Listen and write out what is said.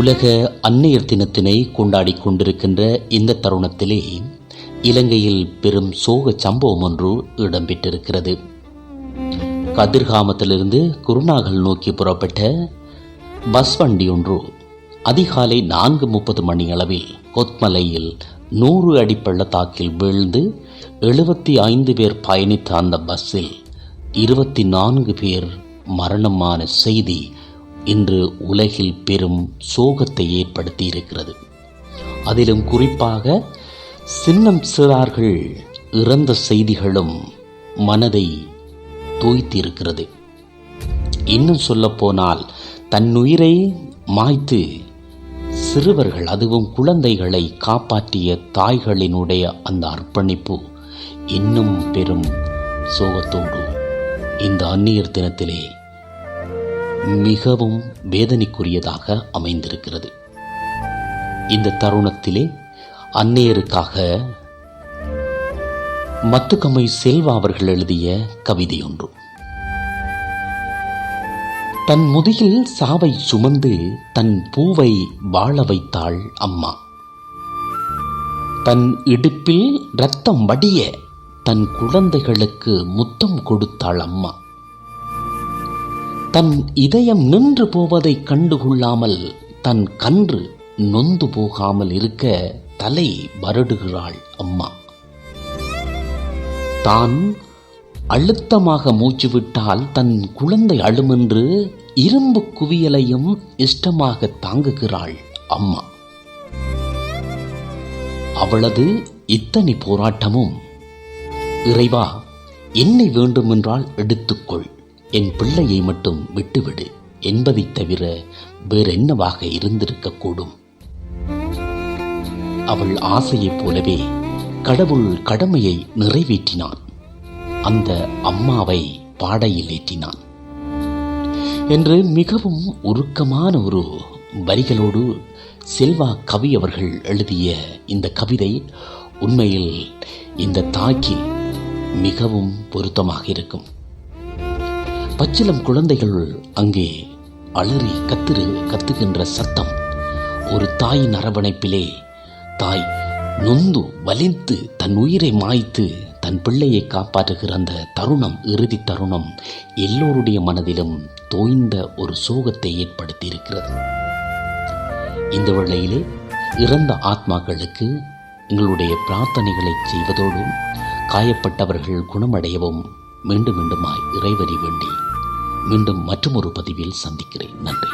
உலக அன்னையர் தினத்தினை கொண்டாடி கொண்டிருக்கின்ற இந்த தருணத்திலே இலங்கையில் பெரும் சோக சம்பவம் ஒன்று இடம்பெற்றிருக்கிறது. கதிர்காமத்திலிருந்து குருநாகல் நோக்கி புறப்பட்ட பஸ் வண்டி ஒன்று அதிகாலை நான்கு முப்பது மணி அளவில் கொத்மலையில் நூறு அடி பள்ளத்தாக்கில் வீழ்ந்து எழுபத்தி ஐந்து பேர் பயணித்த அந்த பஸ்ஸில் இருபத்தி நான்கு பேர் மரணமான செய்தி இன்று உலகில் பெரும் சோகத்தை ஏற்படுத்தி இருக்கிறது அதிலும் குறிப்பாக சின்னம் சிறார்கள் இறந்த செய்திகளும் மனதை தோய்த்திருக்கிறது. இன்னும் சொல்லப்போனால் தன்னுயிரை மாய்த்து சிறுவர்கள் அதுவும் குழந்தைகளை காப்பாற்றிய தாய்களினுடைய அந்த அர்ப்பணிப்பு இன்னும் பெரும் சோகத்தோடு இந்த அந்நியர் தினத்திலே மிகவும் வேதனைக்குரியதாக அமைந்திருக்கிறது. இந்த தருணத்திலே அன்னையருக்காக மத்துக்கம்மை செல்வா அவர்கள் எழுதிய கவிதை ஒன்று. தன் முதுகில் சாவை சுமந்து தன் பூவை வாழ வைத்தாள் அம்மா. தன் இடுப்பில் ரத்தம் வடிய தன் குழந்தைகளுக்கு முத்தம் கொடுத்தாள் அம்மா. தன் இதயம் நின்று போவதை கண்டுகொள்ளாமல் தன் கன்று நொந்து போகாமல் இருக்க தலை வருடுகிறாள் அம்மா. தான் அழுத்தமாக மூச்சு விட்டால் தன் குழந்தை அழுமென்று இரும்பு குவியலையும் இஷ்டமாக தாங்குகிறாள் அம்மா. அவளது இத்தனை போராட்டமும் இறைவா என்னை வேண்டுமென்றால் எடுத்துக்கொள். என் பிள்ளையை மட்டும் விட்டுவிடு என்பதைத் தவிர வேறென்னவாக இருந்திருக்கக்கூடும். அவள் ஆசையைப் போலவே கடவுள் கடமையை நிறைவேற்றினான். அந்த அம்மாவை பாடையில் ஏற்றினான். என்று மிகவும் உருக்கமான ஒரு வரிகளோடு செல்வா கவி அவர்கள் எழுதிய இந்த கவிதை உண்மையில் இந்த தாய்க்கு மிகவும் பொருத்தமாக இருக்கும். பச்சிலம் குழந்தைகள் அங்கே அலறி கத்துரு கத்துகின்ற சத்தம். ஒரு தாயின் அரவணைப்பிலே தாய் நொந்து வலிந்து தன் உயிரை மாய்த்து தன் பிள்ளையை காப்பாற்றுகிற அந்த தருணம் இறுதி தருணம் எல்லோருடைய மனதிலும் தோய்ந்த ஒரு சோகத்தை ஏற்படுத்தி இருக்கிறது இந்த வேளையிலே இறந்த ஆத்மாக்களுக்கு எங்களுடைய பிரார்த்தனைகளை செய்வதோடு காயப்பட்டவர்கள் குணமடையவும் மீண்டும் மீண்டுமாய் இறைவனை வேண்டி மீண்டும் மற்றொரு பதிவில் சந்திக்கிறேன். நன்றி.